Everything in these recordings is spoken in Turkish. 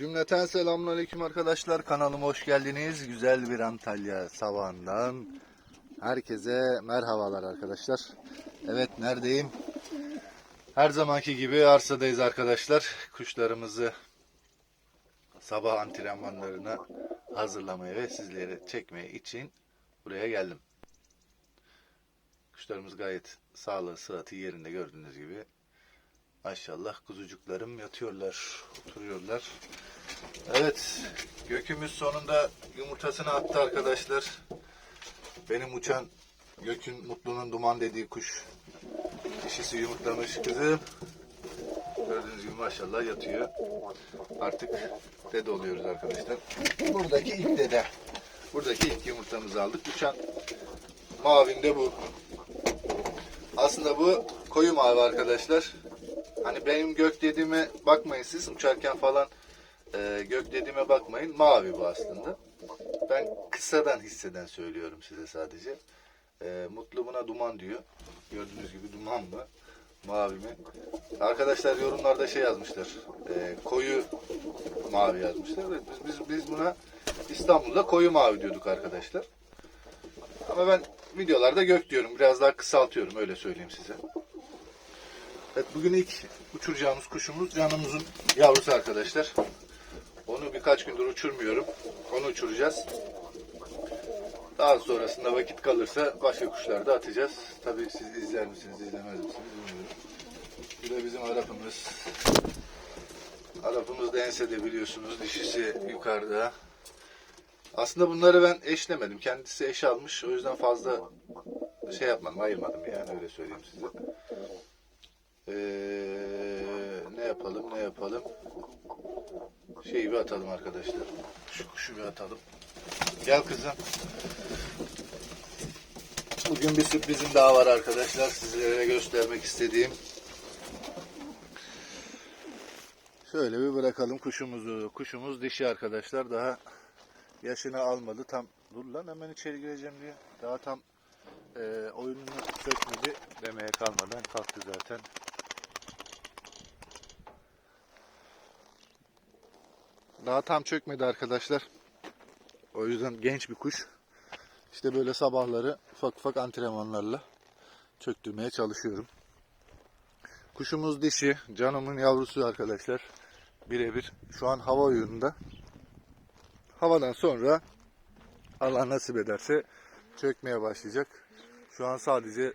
Cümleten selamünaleyküm arkadaşlar. Kanalıma hoş geldiniz. Güzel bir Antalya sabahından herkese merhabalar arkadaşlar. Evet neredeyim? Her zamanki gibi arsadayız arkadaşlar. Kuşlarımızı sabah antrenmanlarına hazırlamaya ve sizlere çekmeye için buraya geldim. Kuşlarımız gayet sağlığı, sıhhati yerinde gördüğünüz gibi. Maşallah kuzucuklarım yatıyorlar, oturuyorlar. Evet, gökümüz sonunda yumurtasını attı arkadaşlar. Benim uçan gökün mutlunun duman dediği kuş. Dişisi yumurtlamış kızım. Gördüğünüz gibi maşallah yatıyor. Artık dede oluyoruz arkadaşlar. Buradaki ilk dede. Buradaki ilk yumurtamızı aldık. Uçan mavinde bu. Aslında bu koyu mavi arkadaşlar. Hani benim gök dediğime bakmayın siz uçarken falan e, gök dediğime bakmayın. Mavi bu aslında. Ben kısadan hisseden söylüyorum size sadece. E, mutlu buna duman diyor. Gördüğünüz gibi duman mı? Mavi mi? Arkadaşlar yorumlarda şey yazmışlar. e, koyu mavi yazmışlar. Biz, biz, biz buna İstanbul'da koyu mavi diyorduk arkadaşlar. Ama ben videolarda gök diyorum. Biraz daha kısaltıyorum öyle söyleyeyim size. Evet bugün ilk uçuracağımız kuşumuz canımızın yavrusu arkadaşlar. Onu birkaç gündür uçurmuyorum. Onu uçuracağız. Daha sonrasında vakit kalırsa başka kuşlar da atacağız. Tabii siz izler misiniz, izlemez misiniz bilmiyorum. Bu da bizim Arap'ımız. Arap'ımız da ensede biliyorsunuz. Dişisi yukarıda. Aslında bunları ben eşlemedim. Kendisi eş almış. O yüzden fazla şey yapmadım, ayırmadım yani öyle söyleyeyim size. Ee, ne yapalım, ne yapalım? Şeyi bir atalım arkadaşlar. Şu kuşu bir atalım. Gel kızım. Bugün bir sürprizim daha var arkadaşlar. Sizlere göstermek istediğim. Şöyle bir bırakalım kuşumuzu. Kuşumuz dişi arkadaşlar. Daha yaşını almadı. Tam dur lan hemen içeri gireceğim diye. Daha tam e, oyununu sökmedi demeye kalmadan kalktı zaten. Daha tam çökmedi arkadaşlar. O yüzden genç bir kuş. İşte böyle sabahları ufak ufak antrenmanlarla çöktürmeye çalışıyorum. Kuşumuz dişi, canımın yavrusu arkadaşlar. Birebir şu an hava oyununda. Havadan sonra Allah nasip ederse çökmeye başlayacak. Şu an sadece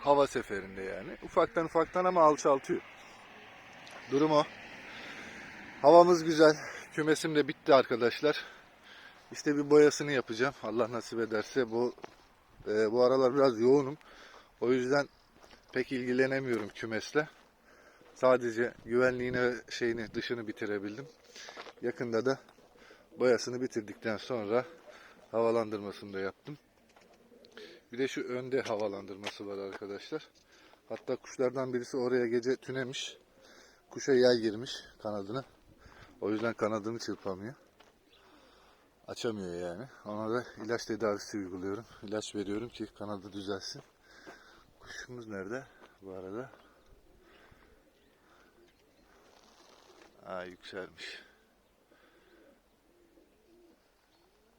hava seferinde yani. Ufaktan ufaktan ama alçaltıyor. Durum o. Havamız güzel. Kümesim de bitti arkadaşlar. İşte bir boyasını yapacağım. Allah nasip ederse bu e, bu aralar biraz yoğunum. O yüzden pek ilgilenemiyorum kümesle. Sadece güvenliğine şeyini dışını bitirebildim. Yakında da boyasını bitirdikten sonra havalandırmasını da yaptım. Bir de şu önde havalandırması var arkadaşlar. Hatta kuşlardan birisi oraya gece tünemiş. Kuşa yel girmiş kanadına. O yüzden kanadını çırpamıyor. Açamıyor yani. Ona da ilaç tedavisi uyguluyorum. İlaç veriyorum ki kanadı düzelsin. Kuşumuz nerede bu arada? Aa yükselmiş.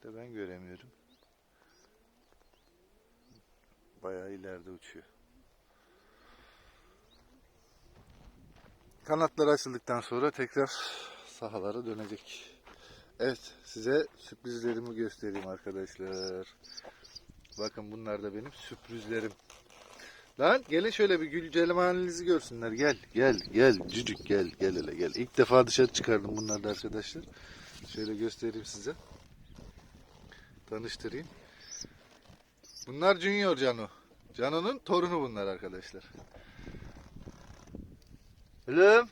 De ben göremiyorum. Bayağı ileride uçuyor. Kanatları açıldıktan sonra tekrar sahalara dönecek. Evet size sürprizlerimi göstereyim arkadaşlar. Bakın bunlar da benim sürprizlerim. Lan gelin şöyle bir gülcelemanenizi görsünler. Gel gel gel cücük gel gel hele gel. İlk defa dışarı çıkardım bunları da arkadaşlar. Şöyle göstereyim size. Tanıştırayım. Bunlar Junior Cano. Cano'nun torunu bunlar arkadaşlar. Oğlum.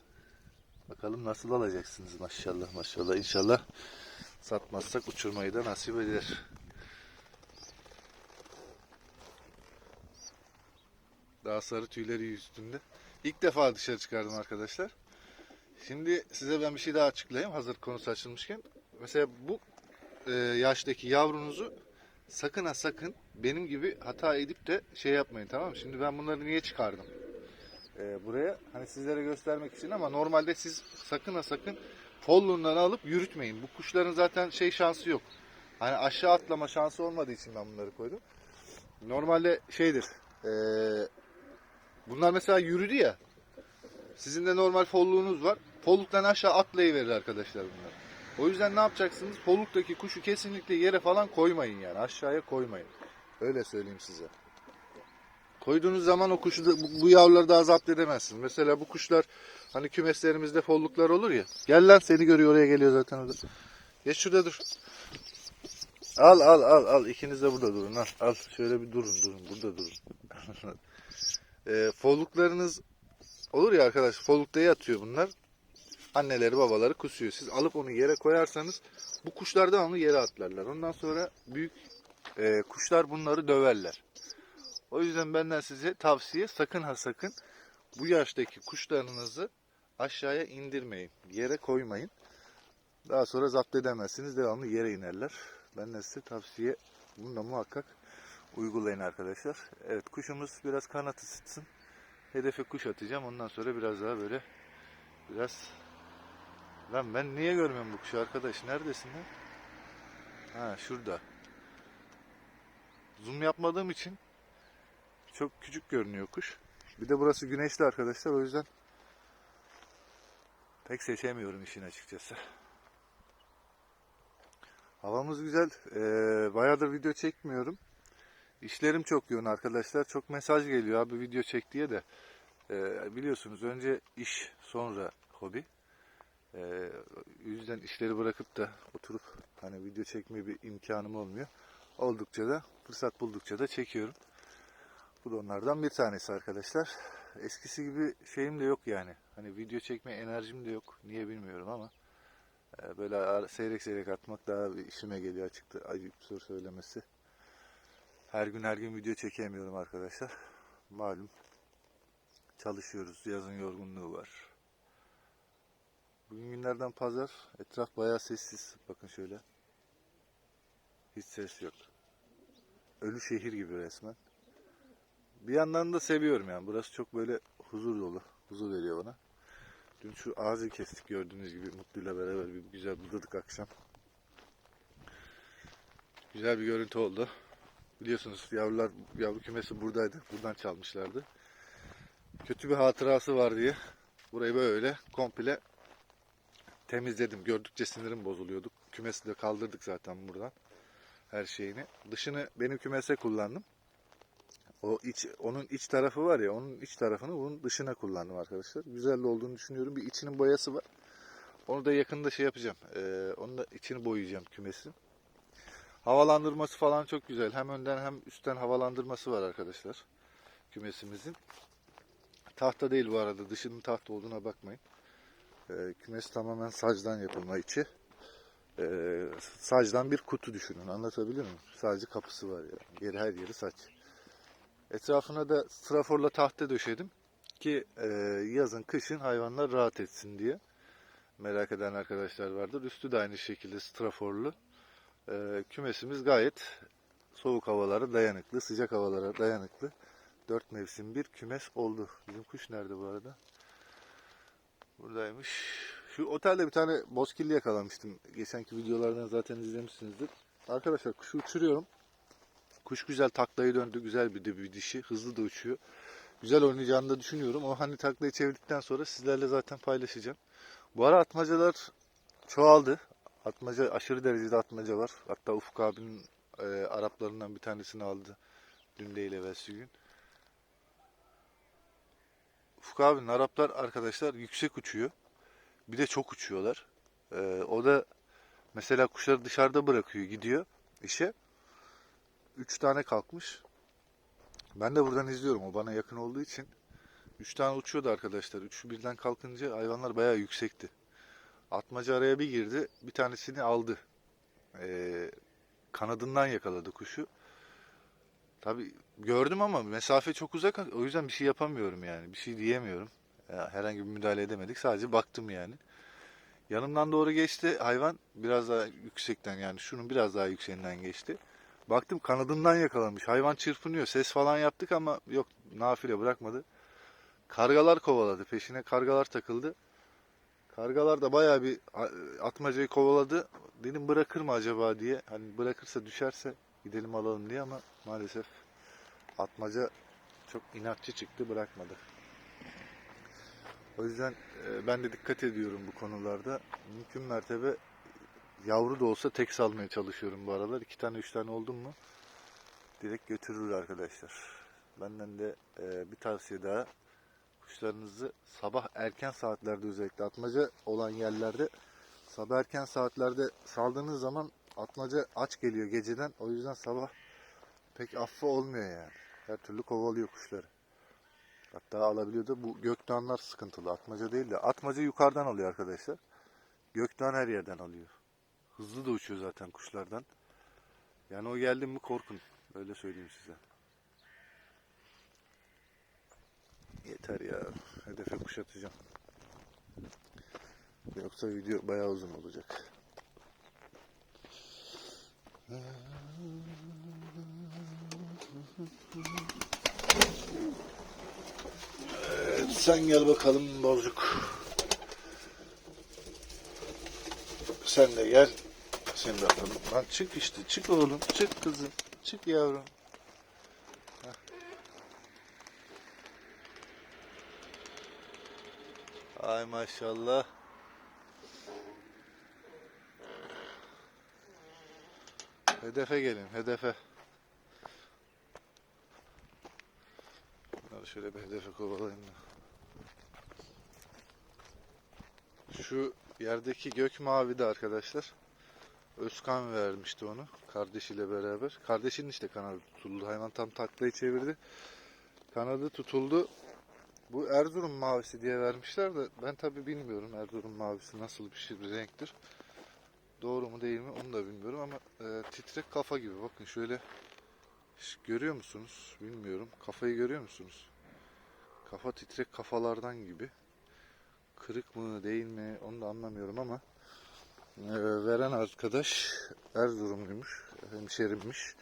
Bakalım nasıl alacaksınız maşallah maşallah. İnşallah satmazsak uçurmayı da nasip eder. Daha sarı tüyleri üstünde. İlk defa dışarı çıkardım arkadaşlar. Şimdi size ben bir şey daha açıklayayım hazır konusu açılmışken. Mesela bu e, yaştaki yavrunuzu sakın ha sakın benim gibi hata edip de şey yapmayın tamam mı? Şimdi ben bunları niye çıkardım? E, buraya. Hani sizlere göstermek için ama normalde siz sakın ha sakın follundan alıp yürütmeyin. Bu kuşların zaten şey şansı yok. Hani aşağı atlama şansı olmadığı için ben bunları koydum. Normalde şeydir. e, bunlar mesela yürüdü ya. Sizin de normal folluğunuz var. Folluktan aşağı atlayıverir arkadaşlar bunlar. O yüzden ne yapacaksınız? Folluktaki kuşu kesinlikle yere falan koymayın yani. Aşağıya koymayın. Öyle söyleyeyim size. Koyduğunuz zaman o kuşu da, bu, yavruları daha zapt edemezsiniz. Mesela bu kuşlar hani kümeslerimizde folluklar olur ya. Gel lan seni görüyor oraya geliyor zaten orada. Geç şurada dur. Al al al al ikiniz de burada durun al. Al şöyle bir durun durun burada durun. e, folluklarınız olur ya arkadaş follukta yatıyor bunlar. Anneleri babaları kusuyor. Siz alıp onu yere koyarsanız bu kuşlar da onu yere atlarlar. Ondan sonra büyük e, kuşlar bunları döverler. O yüzden benden size tavsiye sakın ha sakın bu yaştaki kuşlarınızı aşağıya indirmeyin. Yere koymayın. Daha sonra zapt edemezsiniz. Devamlı yere inerler. Benden size tavsiye bunu da muhakkak uygulayın arkadaşlar. Evet kuşumuz biraz kanat ısıtsın. Hedefe kuş atacağım. Ondan sonra biraz daha böyle biraz Lan ben niye görmüyorum bu kuşu arkadaş? Neredesin lan? Ha şurada. Zoom yapmadığım için çok küçük görünüyor kuş. Bir de burası güneşli arkadaşlar o yüzden pek seçemiyorum işin açıkçası. Havamız güzel. Ee, bayağıdır video çekmiyorum. İşlerim çok yoğun arkadaşlar. Çok mesaj geliyor abi video çek diye de. Ee, biliyorsunuz önce iş sonra hobi. Ee, yüzden işleri bırakıp da oturup hani video çekmeye bir imkanım olmuyor. Oldukça da fırsat buldukça da çekiyorum. Bu da onlardan bir tanesi arkadaşlar. Eskisi gibi şeyim de yok yani. Hani video çekme enerjim de yok. Niye bilmiyorum ama e, böyle seyrek seyrek atmak daha bir işime geliyor açıkta. Ayıp soru söylemesi. Her gün her gün video çekemiyorum arkadaşlar. Malum çalışıyoruz. Yazın yorgunluğu var. Bugün günlerden pazar. Etraf bayağı sessiz. Bakın şöyle. Hiç ses yok. Ölü şehir gibi resmen. Bir yandan da seviyorum yani. Burası çok böyle huzur dolu. Huzur veriyor bana. Dün şu ağacı kestik gördüğünüz gibi Mutlu'yla beraber bir güzel budadık akşam. Güzel bir görüntü oldu. Biliyorsunuz yavrular, yavru kümesi buradaydı. Buradan çalmışlardı. Kötü bir hatırası var diye burayı böyle komple temizledim. Gördükçe sinirim bozuluyordu. Kümesi de kaldırdık zaten buradan. Her şeyini. Dışını benim kümese kullandım. O iç, onun iç tarafı var ya, onun iç tarafını bunun dışına kullandım arkadaşlar. Güzel olduğunu düşünüyorum. Bir içinin boyası var. Onu da yakında şey yapacağım. Ee, onu da içini boyayacağım kümesin. Havalandırması falan çok güzel. Hem önden hem üstten havalandırması var arkadaşlar. Kümesimizin. Tahta değil bu arada. Dışının tahta olduğuna bakmayın. Ee, kümes tamamen sacdan yapılma içi. Ee, sacdan bir kutu düşünün. Anlatabilir miyim? Sadece kapısı var ya. Yeri her yeri saç. Etrafına da straforla tahta döşedim. Ki e, yazın kışın hayvanlar rahat etsin diye. Merak eden arkadaşlar vardır. Üstü de aynı şekilde straforlu. E, kümesimiz gayet soğuk havalara dayanıklı, sıcak havalara dayanıklı. Dört mevsim bir kümes oldu. Bizim kuş nerede bu arada? Buradaymış. Şu otelde bir tane bozkirli yakalamıştım. Geçenki videolardan zaten izlemişsinizdir. Arkadaşlar kuşu uçuruyorum. Kuş güzel taklayı döndü. Güzel bir de bir dişi. Hızlı da uçuyor. Güzel oynayacağını da düşünüyorum. O hani taklayı çevirdikten sonra sizlerle zaten paylaşacağım. Bu ara atmacalar çoğaldı. Atmaca aşırı derecede atmaca var. Hatta Ufuk abinin e, Araplarından bir tanesini aldı. Dün değil evvelsi gün. Ufuk abinin Araplar arkadaşlar yüksek uçuyor. Bir de çok uçuyorlar. E, o da mesela kuşları dışarıda bırakıyor gidiyor işe. Üç tane kalkmış. Ben de buradan izliyorum. O bana yakın olduğu için. Üç tane uçuyordu arkadaşlar. Üçü birden kalkınca hayvanlar bayağı yüksekti. Atmaca araya bir girdi. Bir tanesini aldı. Ee, kanadından yakaladı kuşu. Tabi gördüm ama mesafe çok uzak. O yüzden bir şey yapamıyorum yani. Bir şey diyemiyorum. Herhangi bir müdahale edemedik. Sadece baktım yani. Yanımdan doğru geçti. Hayvan biraz daha yüksekten yani şunun biraz daha yükseğinden geçti. Baktım kanadından yakalamış. Hayvan çırpınıyor. Ses falan yaptık ama yok nafile bırakmadı. Kargalar kovaladı. Peşine kargalar takıldı. Kargalar da bayağı bir atmacayı kovaladı. Dedim bırakır mı acaba diye. Hani bırakırsa düşerse gidelim alalım diye ama maalesef atmaca çok inatçı çıktı bırakmadı. O yüzden e, ben de dikkat ediyorum bu konularda. Mümkün mertebe yavru da olsa tek salmaya çalışıyorum bu aralar. İki tane üç tane oldum mu direkt götürür arkadaşlar. Benden de e, bir tavsiye daha. Kuşlarınızı sabah erken saatlerde özellikle atmaca olan yerlerde sabah erken saatlerde saldığınız zaman atmaca aç geliyor geceden. O yüzden sabah pek affı olmuyor yani. Her türlü kovalıyor kuşları. Hatta alabiliyor da bu gökdağlar sıkıntılı. Atmaca değil de. Atmaca yukarıdan alıyor arkadaşlar. Gökdağ her yerden alıyor. Hızlı da uçuyor zaten kuşlardan. Yani o geldi mi korkun. Öyle söyleyeyim size. Yeter ya. Hedefe kuşatacağım. Yoksa video bayağı uzun olacak. Evet, sen gel bakalım Bolcuk. Sen de gel. Sen de. Lan çık işte. Çık oğlum. Çık kızım. Çık yavrum. Heh. Ay maşallah. Hedefe gelin. Hedefe. Bunları şöyle bir hedefe kovalayayım da. Şu yerdeki gök mavi de arkadaşlar. Özkan vermişti onu kardeşiyle beraber. Kardeşinin işte kanadı tutuldu. Hayvan tam taklayı çevirdi. Kanadı tutuldu. Bu Erzurum mavisi diye vermişler de ben tabi bilmiyorum Erzurum mavisi nasıl bir şey bir renktir. Doğru mu değil mi onu da bilmiyorum ama e, titrek kafa gibi bakın şöyle görüyor musunuz bilmiyorum kafayı görüyor musunuz? Kafa titrek kafalardan gibi. Kırık mı değil mi onu da anlamıyorum ama ee, veren arkadaş Erzurumluymuş, hemşerimmiş.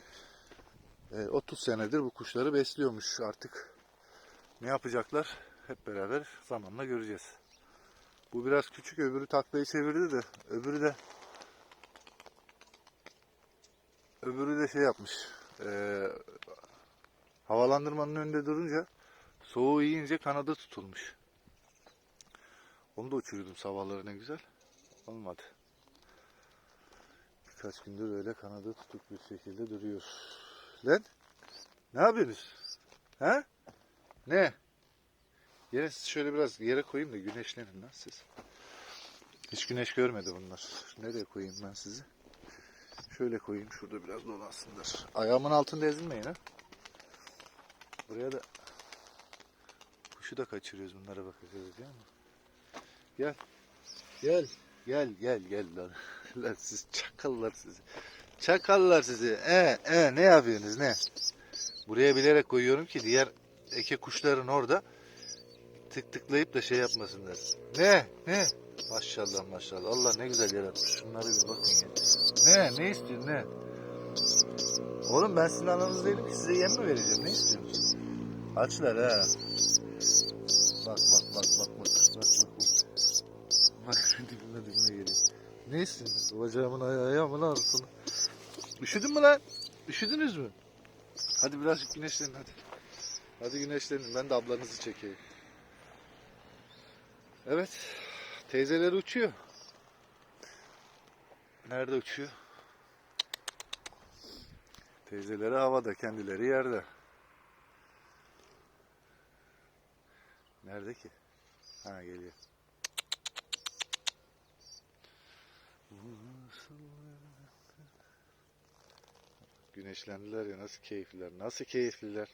Ee, 30 senedir bu kuşları besliyormuş artık. Ne yapacaklar? Hep beraber zamanla göreceğiz. Bu biraz küçük, öbürü taklayı çevirdi de, öbürü de öbürü de şey yapmış. ee, havalandırmanın önünde durunca soğuğu yiyince kanadı tutulmuş. Onu da uçuruyordum sabahları ne güzel. Olmadı. Birkaç gündür öyle kanadı tutuk bir şekilde duruyor. Lan ne yapıyorsunuz? Ha? Ne? Yere şöyle biraz yere koyayım da güneşlenin lan siz. Hiç güneş görmedi bunlar. Nereye koyayım ben sizi? Şöyle koyayım şurada biraz dolansınlar. Ayağımın altında ezilmeyin ha. Buraya da kuşu da kaçırıyoruz bunlara bakacağız değil mi? Gel. Gel. Gel gel gel lan. Lan siz çakallar sizi. Çakallar sizi. E e ne yapıyorsunuz ne? Buraya bilerek koyuyorum ki diğer eke kuşların orada tık tıklayıp da şey yapmasınlar. Ne? Ne? Maşallah maşallah. Allah ne güzel yaratmış. Şunlara bir bakın ya. Ne? Ne istiyorsun ne? Oğlum ben sizin ananız değilim ki size yem mi vereceğim? Ne istiyorsunuz? Açlar ha. Bak bak bak bak bak bak bak bak. Bak dibime dibime geliyor. Ne istiyorsun? Bacağımın ay ayağımın ağrısını. Üşüdün mü lan? Üşüdünüz mü? Hadi birazcık güneşlenin hadi. Hadi güneşlenin. Ben de ablanızı çekeyim. Evet. Teyzeleri uçuyor. Nerede uçuyor? Teyzeleri havada, kendileri yerde. Nerede ki? Ha geliyor. Güneşlendiler ya nasıl keyifliler. Nasıl keyifliler.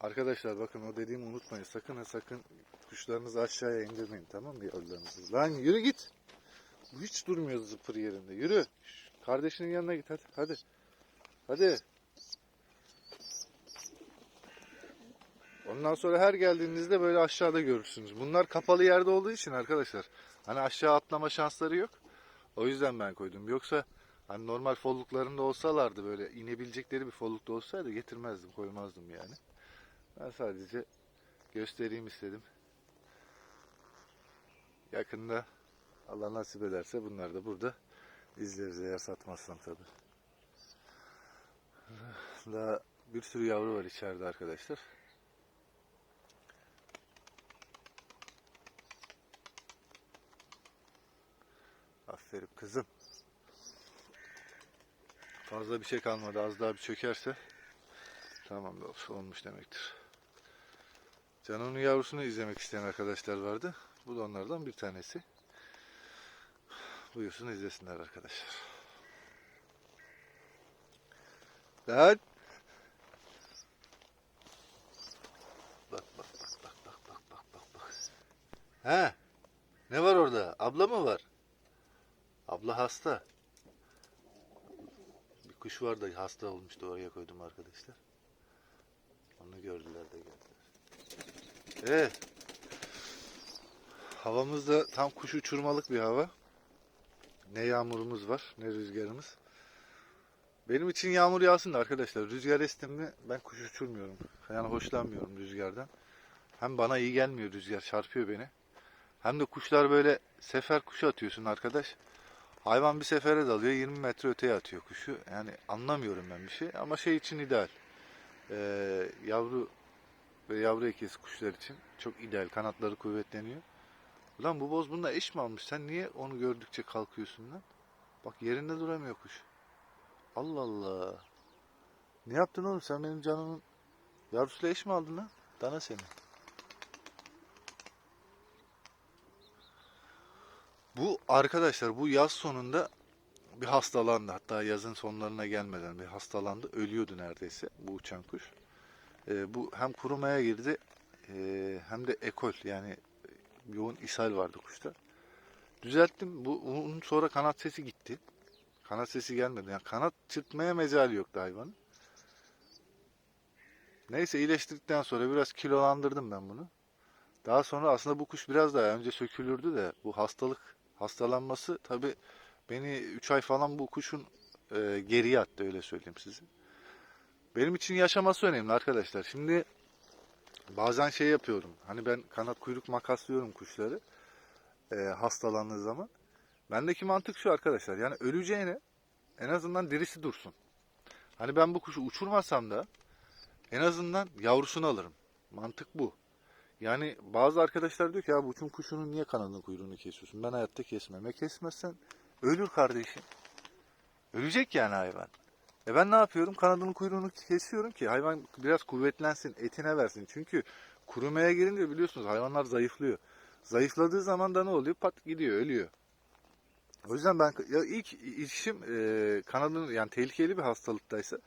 Arkadaşlar bakın o dediğimi unutmayın. Sakın ha sakın kuşlarınızı aşağıya indirmeyin tamam mı yavrularınızı. Lan yürü git. Bu hiç durmuyor zıpır yerinde. Yürü. Kardeşinin yanına git hadi. Hadi. Hadi. Ondan sonra her geldiğinizde böyle aşağıda görürsünüz. Bunlar kapalı yerde olduğu için arkadaşlar. Hani aşağı atlama şansları yok. O yüzden ben koydum. Yoksa hani normal folluklarında olsalardı böyle inebilecekleri bir follukta olsaydı getirmezdim, koymazdım yani. Ben sadece göstereyim istedim. Yakında Allah nasip ederse bunlar da burada izleriz eğer satmazsam tabi. Daha bir sürü yavru var içeride arkadaşlar. Aferin kızım. Fazla bir şey kalmadı. Az daha bir çökerse tamam olmuş, demektir. Canon'un yavrusunu izlemek isteyen arkadaşlar vardı. Bu da onlardan bir tanesi. Buyursun izlesinler arkadaşlar. Lan. Bak bak bak bak bak bak bak bak bak. He? Ne var orada? Abla mı var? Abla hasta. Kuş var da hasta olmuştu oraya koydum arkadaşlar. Onu gördüler de geldiler. Evet. Havamız da tam kuş uçurmalık bir hava. Ne yağmurumuz var ne rüzgarımız. Benim için yağmur yağsın da arkadaşlar. Rüzgar estim mi ben kuş uçurmuyorum. Yani hoşlanmıyorum rüzgardan. Hem bana iyi gelmiyor rüzgar çarpıyor beni. Hem de kuşlar böyle sefer kuşu atıyorsun arkadaş. Hayvan bir sefere dalıyor 20 metre öteye atıyor kuşu. Yani anlamıyorum ben bir şey ama şey için ideal. Ee, yavru ve yavru ekesi kuşlar için çok ideal. Kanatları kuvvetleniyor. Ulan bu boz bununla eş mi almış? Sen niye onu gördükçe kalkıyorsun lan? Bak yerinde duramıyor kuş. Allah Allah. Ne yaptın oğlum? Sen benim canımın yavrusuyla eş mi aldın lan? Dana seni. Bu arkadaşlar bu yaz sonunda bir hastalandı. Hatta yazın sonlarına gelmeden bir hastalandı. Ölüyordu neredeyse bu uçan kuş. Ee, bu hem kurumaya girdi e, hem de ekol yani yoğun ishal vardı kuşta. Düzelttim. Bu onun sonra kanat sesi gitti. Kanat sesi gelmedi. Yani kanat çırpmaya mecali yoktu hayvanın. Neyse iyileştirdikten sonra biraz kilolandırdım ben bunu. Daha sonra aslında bu kuş biraz daha önce sökülürdü de bu hastalık hastalanması tabi beni 3 ay falan bu kuşun e, geriye attı öyle söyleyeyim size. Benim için yaşaması önemli arkadaşlar. Şimdi bazen şey yapıyorum. Hani ben kanat kuyruk makaslıyorum kuşları e, hastalandığı zaman. Bendeki mantık şu arkadaşlar. Yani öleceğine en azından dirisi dursun. Hani ben bu kuşu uçurmasam da en azından yavrusunu alırım. Mantık bu. Yani bazı arkadaşlar diyor ki ya uçum kuşunun niye kanadını kuyruğunu kesiyorsun? Ben hayatta kesmem. E kesmezsen ölür kardeşim. Ölecek yani hayvan. E ben ne yapıyorum? Kanadının kuyruğunu kesiyorum ki hayvan biraz kuvvetlensin, etine versin. Çünkü kurumaya girince biliyorsunuz hayvanlar zayıflıyor. Zayıfladığı zaman da ne oluyor? Pat gidiyor, ölüyor. O yüzden ben ya ilk işim e, kanadının yani tehlikeli bir hastalıktaysa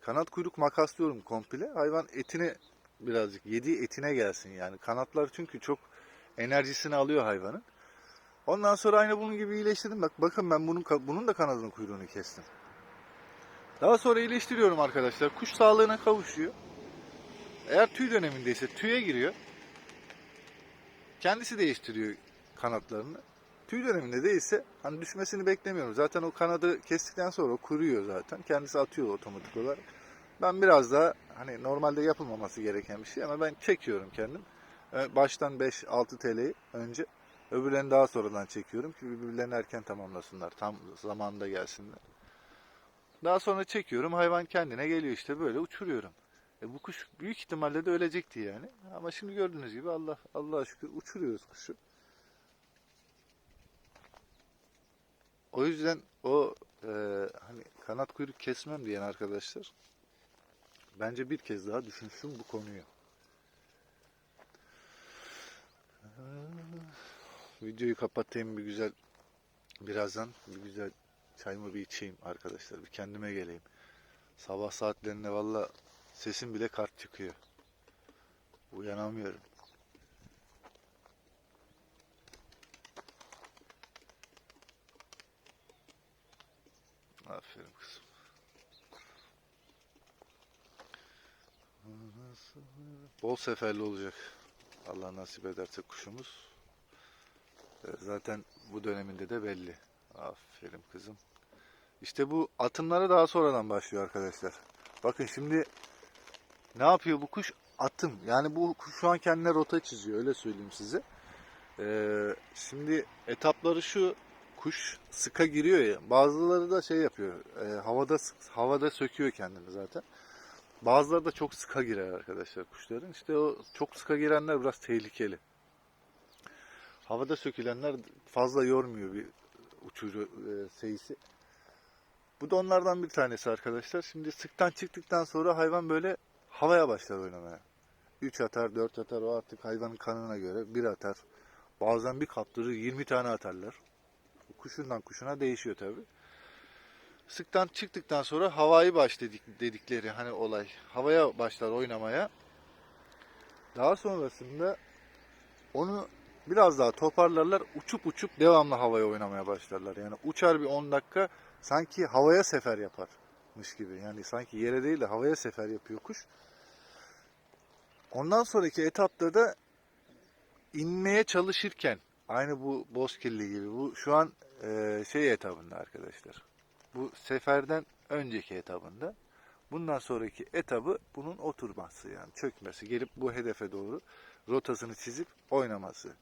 kanat kuyruk makaslıyorum komple. Hayvan etine birazcık yediği etine gelsin yani. Kanatlar çünkü çok enerjisini alıyor hayvanın. Ondan sonra aynı bunun gibi iyileştirdim. Bak bakın ben bunun bunun da kanadının kuyruğunu kestim. Daha sonra iyileştiriyorum arkadaşlar. Kuş sağlığına kavuşuyor. Eğer tüy dönemindeyse tüye giriyor. Kendisi değiştiriyor kanatlarını. Tüy döneminde değilse hani düşmesini beklemiyorum. Zaten o kanadı kestikten sonra kuruyor zaten. Kendisi atıyor otomatik olarak. Ben biraz daha hani normalde yapılmaması gereken bir şey ama ben çekiyorum kendim. Ee, Baştan 5-6 TL'yi önce öbürlerini daha sonradan çekiyorum ki birbirlerini erken tamamlasınlar. Tam zamanında gelsinler. Daha sonra çekiyorum hayvan kendine geliyor işte böyle uçuruyorum. E bu kuş büyük ihtimalle de ölecekti yani. Ama şimdi gördüğünüz gibi Allah Allah'a şükür uçuruyoruz kuşu. O yüzden o e, hani kanat kuyruk kesmem diyen arkadaşlar bence bir kez daha düşünsün bu konuyu. Videoyu kapatayım bir güzel birazdan bir güzel çayımı bir içeyim arkadaşlar bir kendime geleyim. Sabah saatlerinde valla sesim bile kart çıkıyor. Uyanamıyorum. Aferin kızım. Bol seferli olacak. Allah nasip ederse kuşumuz. Ee, Zaten bu döneminde de belli. Aferin kızım. İşte bu atımlara daha sonradan başlıyor arkadaşlar. Bakın şimdi ne yapıyor bu kuş? atım. Yani bu kuş şu an kendine rota çiziyor öyle söyleyeyim size. Ee, şimdi etapları şu kuş sıka giriyor ya bazıları da şey yapıyor e, havada havada söküyor kendini zaten. Bazıları da çok sıka girer arkadaşlar kuşların. İşte o çok sıka girenler biraz tehlikeli. Havada sökülenler fazla yormuyor bir uçucu e, seyisi. Bu da onlardan bir tanesi arkadaşlar. Şimdi sıktan çıktıktan sonra hayvan böyle havaya başlar oynamaya. 3 atar, 4 atar o artık hayvanın kanına göre bir atar. Bazen bir kaptırır 20 tane atarlar. Kuşundan kuşuna değişiyor tabi. Sıktan çıktıktan sonra havayı baş dedik, dedikleri hani olay. Havaya başlar oynamaya. Daha sonrasında onu biraz daha toparlarlar. Uçup uçup devamlı havaya oynamaya başlarlar. Yani uçar bir 10 dakika sanki havaya sefer yaparmış gibi. Yani sanki yere değil de havaya sefer yapıyor kuş. Ondan sonraki etapta da inmeye çalışırken aynı bu bozkirli gibi bu şu an e, şey etabında arkadaşlar. Bu seferden önceki etabında. Bundan sonraki etabı bunun oturması yani çökmesi, gelip bu hedefe doğru rotasını çizip oynaması.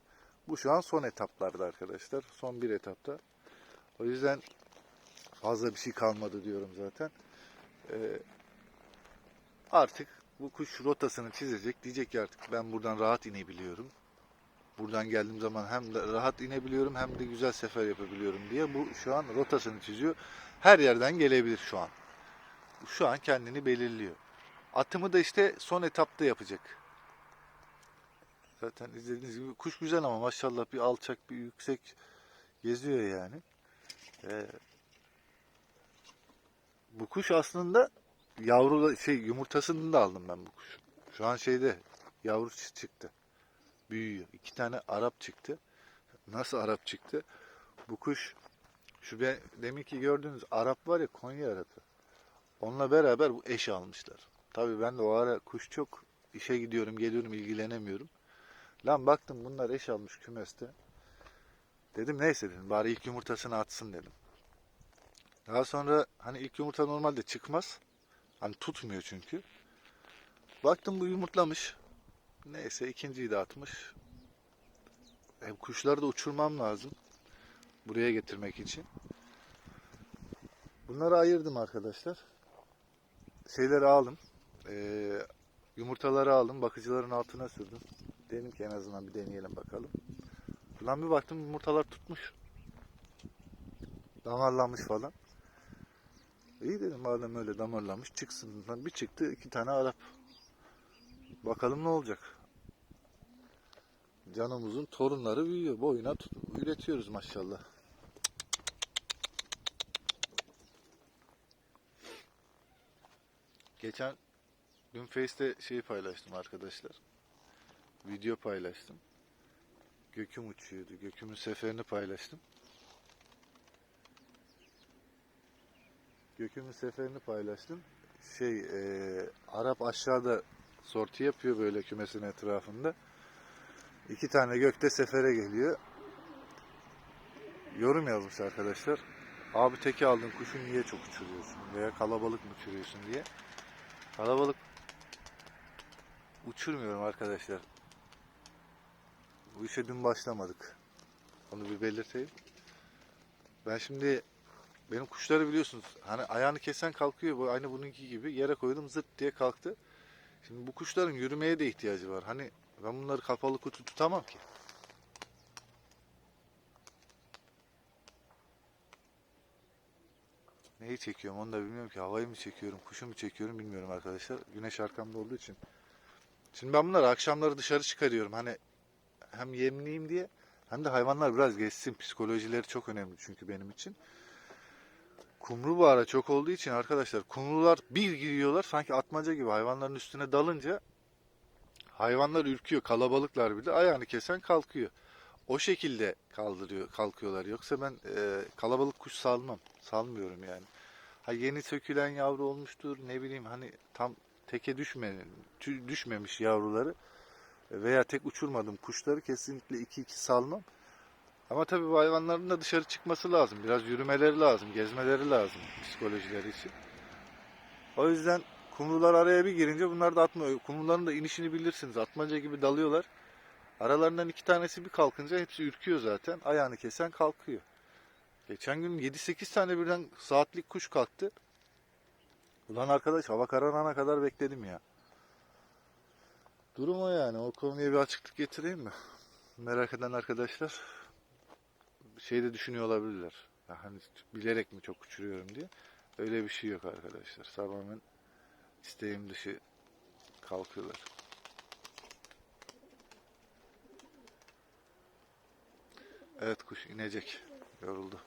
Bu şu an son etaplarda arkadaşlar. Son bir etapta. O yüzden fazla bir şey kalmadı diyorum zaten. Ee, artık bu kuş rotasını çizecek. Diyecek ki artık ben buradan rahat inebiliyorum. Buradan geldiğim zaman hem de rahat inebiliyorum hem de güzel sefer yapabiliyorum diye bu şu an rotasını çiziyor. Her yerden gelebilir şu an. Şu an kendini belirliyor. Atımı da işte son etapta yapacak. Zaten izlediğiniz gibi kuş güzel ama maşallah bir alçak bir yüksek geziyor yani. Ee, bu kuş aslında yavru şey yumurtasını da aldım ben bu kuş. Şu an şeyde yavru çıktı. Büyüyor. İki tane Arap çıktı. Nasıl Arap çıktı? Bu kuş şu be, demin ki gördüğünüz Arap var ya Konya Arapı. Onunla beraber bu eş almışlar. Tabii ben de o ara kuş çok işe gidiyorum geliyorum ilgilenemiyorum. Lan baktım bunlar eş almış kümeste. Dedim neyse dedim bari ilk yumurtasını atsın dedim. Daha sonra hani ilk yumurta normalde çıkmaz. Hani tutmuyor çünkü. Baktım bu yumurtlamış. Neyse ikinciyi de atmış. E, kuşları da uçurmam lazım. Buraya getirmek için. Bunları ayırdım arkadaşlar. Şeyleri aldım. Ee, yumurtaları aldım. Bakıcıların altına sürdüm. Dedim ki en azından bir deneyelim bakalım. Lan bir baktım yumurtalar tutmuş. Damarlanmış falan. İyi dedim madem öyle damarlanmış çıksın. Lan bir çıktı iki tane Arap. Bakalım ne olacak. Canımızın torunları büyüyor. Boyuna tut- üretiyoruz maşallah. Geçen dün Face'te şeyi paylaştım arkadaşlar. Video paylaştım. Göküm uçuyordu. Göküm'ün seferini paylaştım. Göküm'ün seferini paylaştım. Şey, e, Arap aşağıda sorti yapıyor böyle kümesin etrafında. İki tane gökte sefere geliyor. Yorum yazmış arkadaşlar. Abi teki aldın kuşu niye çok uçuruyorsun veya kalabalık mı uçuruyorsun diye. Kalabalık uçurmuyorum arkadaşlar. Bu işe dün başlamadık. Onu bir belirteyim. Ben şimdi benim kuşları biliyorsunuz hani ayağını kesen kalkıyor bu aynı bununki gibi yere koydum zırt diye kalktı. Şimdi bu kuşların yürümeye de ihtiyacı var. Hani ben bunları kapalı kutu tutamam ki. Neyi çekiyorum onu da bilmiyorum ki. Havayı mı çekiyorum, kuşu mu çekiyorum bilmiyorum arkadaşlar. Güneş arkamda olduğu için. Şimdi ben bunları akşamları dışarı çıkarıyorum. Hani hem yemleyeyim diye hem de hayvanlar biraz geçsin. Psikolojileri çok önemli çünkü benim için. Kumru bu ara çok olduğu için arkadaşlar kumrular bir giriyorlar sanki atmaca gibi hayvanların üstüne dalınca hayvanlar ürküyor kalabalıklar bile ayağını kesen kalkıyor. O şekilde kaldırıyor kalkıyorlar yoksa ben e, kalabalık kuş salmam salmıyorum yani. Ha yeni sökülen yavru olmuştur ne bileyim hani tam teke düşme, düşmemiş yavruları veya tek uçurmadım kuşları kesinlikle 2-2 salmam. Ama tabii bu hayvanların da dışarı çıkması lazım. Biraz yürümeleri lazım, gezmeleri lazım psikolojileri için. O yüzden kumrular araya bir girince bunlar da atmıyor. Kumruların da inişini bilirsiniz. Atmaca gibi dalıyorlar. Aralarından iki tanesi bir kalkınca hepsi ürküyor zaten. Ayağını kesen kalkıyor. Geçen gün 7-8 tane birden saatlik kuş kalktı. Ulan arkadaş hava kararana kadar bekledim ya. Durum o yani. O konuya bir açıklık getireyim mi? Merak eden arkadaşlar şey de düşünüyor olabilirler. Hani bilerek mi çok uçuruyorum diye. Öyle bir şey yok arkadaşlar. Tamamen isteğim dışı kalkıyorlar. Evet kuş inecek. Yoruldu.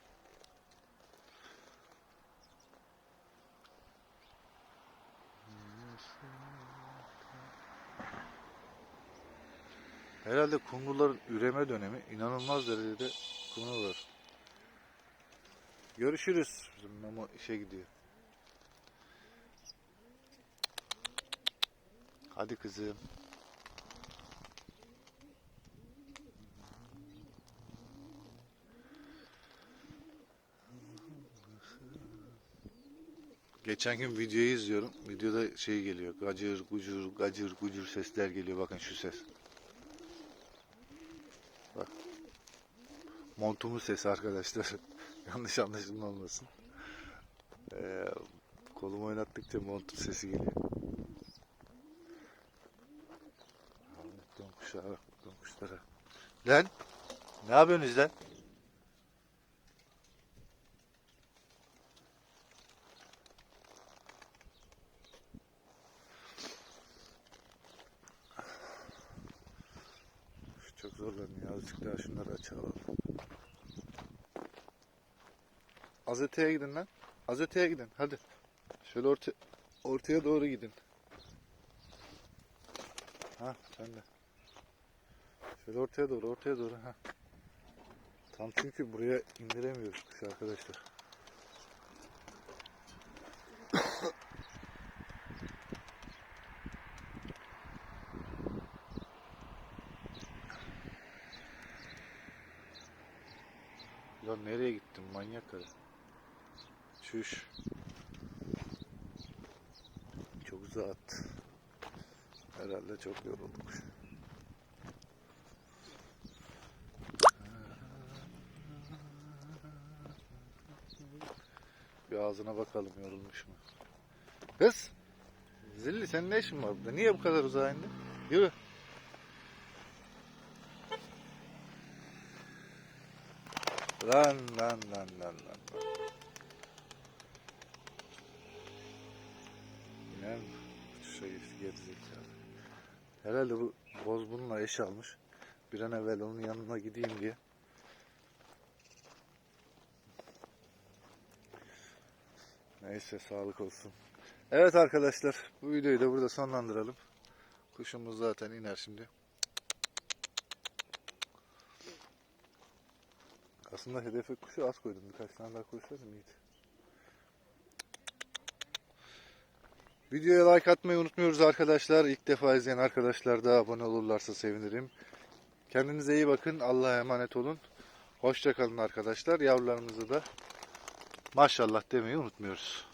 Herhalde kumruların üreme dönemi inanılmaz derecede kumru. Görüşürüz. Bizim Memo işe gidiyor. Hadi kızım. Geçen gün videoyu izliyorum. Videoda şey geliyor. Gacır gucur gacır gucur sesler geliyor. Bakın şu ses. Bak. Montumun sesi arkadaşlar. Yanlış anlaşılma olmasın. Ee, kolumu oynattıkça montun sesi geliyor. Don kuşlara kuşlara. Lan. Ne yapıyorsunuz lan? Çok zorlanıyor. Azıcık daha şunları açalım. Az öteye gidin lan. Az öteye gidin. Hadi. Şöyle orta, ortaya doğru gidin. Ha sen de. Şöyle ortaya doğru, ortaya doğru. Ha. Tam çünkü buraya indiremiyoruz kuşu arkadaşlar. Lan nereye gittin manyak karı? Çüş. Çok uzat. Herhalde çok yorulduk. Bir ağzına bakalım yorulmuş mu? Kız! Zilli senin ne işin var burada? Niye bu kadar uzağa indin? Yürü. Lan lan lan lan lan. Gerizekalı. Herhalde bu boz bununla eş almış. Bir an evvel onun yanına gideyim diye. Neyse sağlık olsun. Evet arkadaşlar bu videoyu da burada sonlandıralım. Kuşumuz zaten iner şimdi. Aslında hedefe kuşu az koydum. Birkaç tane daha koysaydım iyiydi. Videoya like atmayı unutmuyoruz arkadaşlar. İlk defa izleyen arkadaşlar da abone olurlarsa sevinirim. Kendinize iyi bakın. Allah'a emanet olun. Hoşçakalın arkadaşlar. Yavrularımızı da maşallah demeyi unutmuyoruz.